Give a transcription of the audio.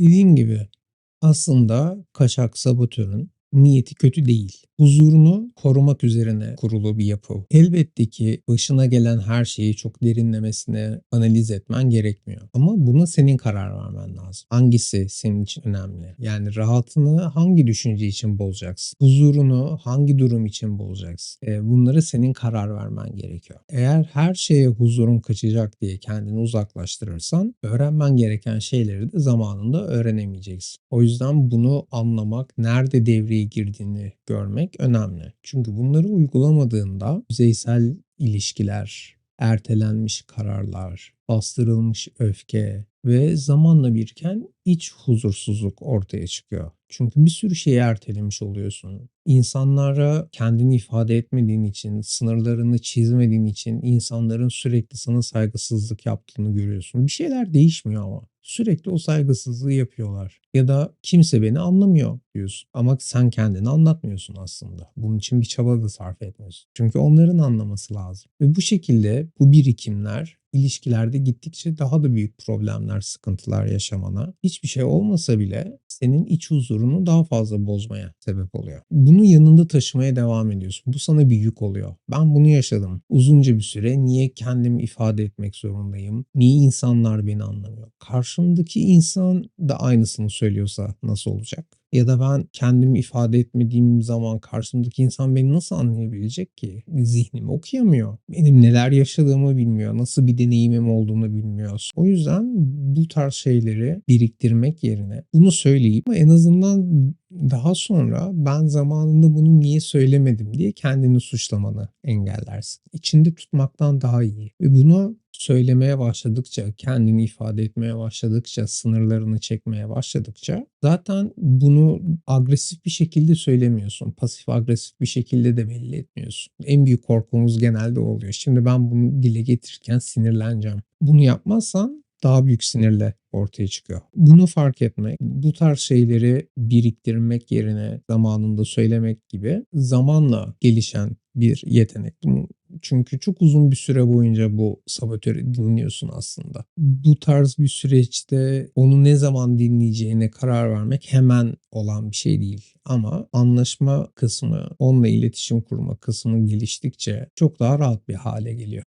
Dediğim gibi aslında kaçak sabotörün niyeti kötü değil. Huzurunu korumak üzerine kurulu bir yapı. Elbette ki başına gelen her şeyi çok derinlemesine analiz etmen gerekmiyor. Ama buna senin karar vermen lazım. Hangisi senin için önemli? Yani rahatını hangi düşünce için bozacaksın? Huzurunu hangi durum için bozacaksın? E, bunları senin karar vermen gerekiyor. Eğer her şeye huzurun kaçacak diye kendini uzaklaştırırsan öğrenmen gereken şeyleri de zamanında öğrenemeyeceksin. O yüzden bunu anlamak, nerede devreye girdiğini görmek önemli. Çünkü bunları uygulamadığında yüzeysel ilişkiler, ertelenmiş kararlar, bastırılmış öfke ve zamanla biriken iç huzursuzluk ortaya çıkıyor. Çünkü bir sürü şeyi ertelemiş oluyorsun. İnsanlara kendini ifade etmediğin için, sınırlarını çizmediğin için insanların sürekli sana saygısızlık yaptığını görüyorsun. Bir şeyler değişmiyor ama. Sürekli o saygısızlığı yapıyorlar. Ya da kimse beni anlamıyor diyorsun. Ama sen kendini anlatmıyorsun aslında. Bunun için bir çaba da sarf etmiyorsun. Çünkü onların anlaması lazım. Ve bu şekilde bu birikimler ilişkilerde gittikçe daha da büyük problemler, sıkıntılar yaşamana, hiçbir şey olmasa bile senin iç huzurunu daha fazla bozmaya sebep oluyor. Bunu yanında taşımaya devam ediyorsun. Bu sana bir yük oluyor. Ben bunu yaşadım. Uzunca bir süre niye kendimi ifade etmek zorundayım? Niye insanlar beni anlamıyor? Karşımdaki insan da aynısını söylüyorsa nasıl olacak? Ya da ben kendimi ifade etmediğim zaman karşımdaki insan beni nasıl anlayabilecek ki? Zihnimi okuyamıyor. Benim neler yaşadığımı bilmiyor. Nasıl bir deneyimim olduğunu bilmiyor. O yüzden bu tarz şeyleri biriktirmek yerine bunu söyleyip en azından daha sonra ben zamanında bunu niye söylemedim diye kendini suçlamanı engellersin. İçinde tutmaktan daha iyi. Ve bunu söylemeye başladıkça, kendini ifade etmeye başladıkça, sınırlarını çekmeye başladıkça zaten bunu agresif bir şekilde söylemiyorsun. Pasif agresif bir şekilde de belli etmiyorsun. En büyük korkumuz genelde oluyor. Şimdi ben bunu dile getirirken sinirleneceğim. Bunu yapmazsan daha büyük sinirle ortaya çıkıyor. Bunu fark etmek, bu tarz şeyleri biriktirmek yerine zamanında söylemek gibi zamanla gelişen bir yetenek. Çünkü çok uzun bir süre boyunca bu sabotörü dinliyorsun aslında. Bu tarz bir süreçte onu ne zaman dinleyeceğine karar vermek hemen olan bir şey değil. Ama anlaşma kısmı, onunla iletişim kurma kısmı geliştikçe çok daha rahat bir hale geliyor.